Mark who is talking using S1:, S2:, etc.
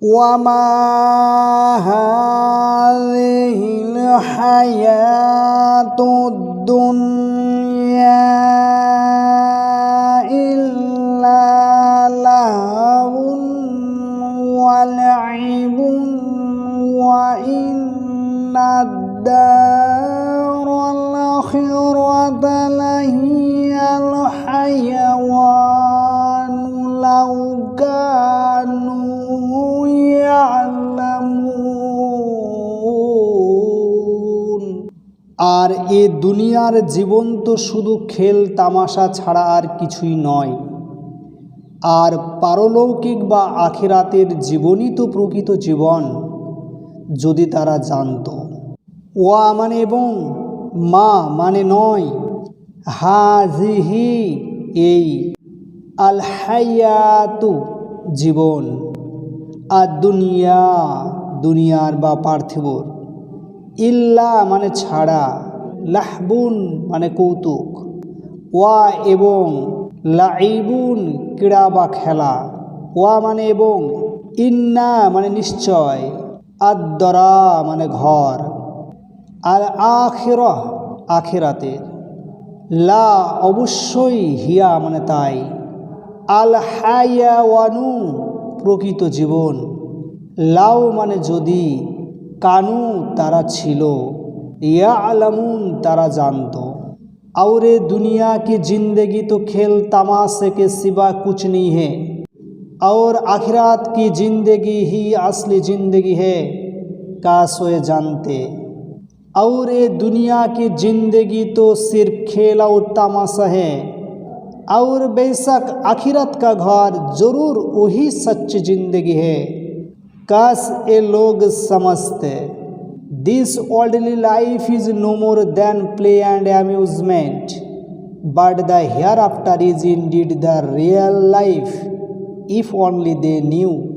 S1: وما هذه الحياة الدنيا إلا لهو ولعب وإن الدار الآخرة لهي الحيوان আর এ দুনিয়ার জীবন তো শুধু খেল, তামাশা ছাড়া আর কিছুই নয়। আর পারলৌকিক বা আখিরাতের জীবনই তো প্রকৃত জীবন, যদি তারা জানত। ওয়া মানে এবং, মা মানে নয়। হাজিহি এই আল হায়াতু জীবন। আর দুনিয়া দুনিয়ার বা পার্থিবর। ইল্লা মানে ছাড়া, লাহবুন মানে কৌতুক, ওয়া এবং লাইবুন ক্রীড়া বা খেলা, ওয়া মানে এবং ইন্না মানে নিশ্চয় আদরা মানে ঘর আর আখের আখেরাতের লা অবশ্যই হিয়া মানে তাই আল হায়াওয়ানু প্রকৃত জীবন লাও মানে যদি কানু তারা ছিল ইয়া আলামুন তারা জানতো और दुनिया की जिंदगी तो खेल तमाशे के सिवा कुछ नहीं है और आखिरात की जिंदगी ही असली जिंदगी है काश वे जानते और ये दुनिया की जिंदगी तो सिर्फ खेल और तमाशा है और बेशक आखिरत का घर जरूर वही सच्ची जिंदगी है 'Cause a log samaste. This worldly life is no more than play and amusement, but the hereafter is indeed the real life, if only they knew.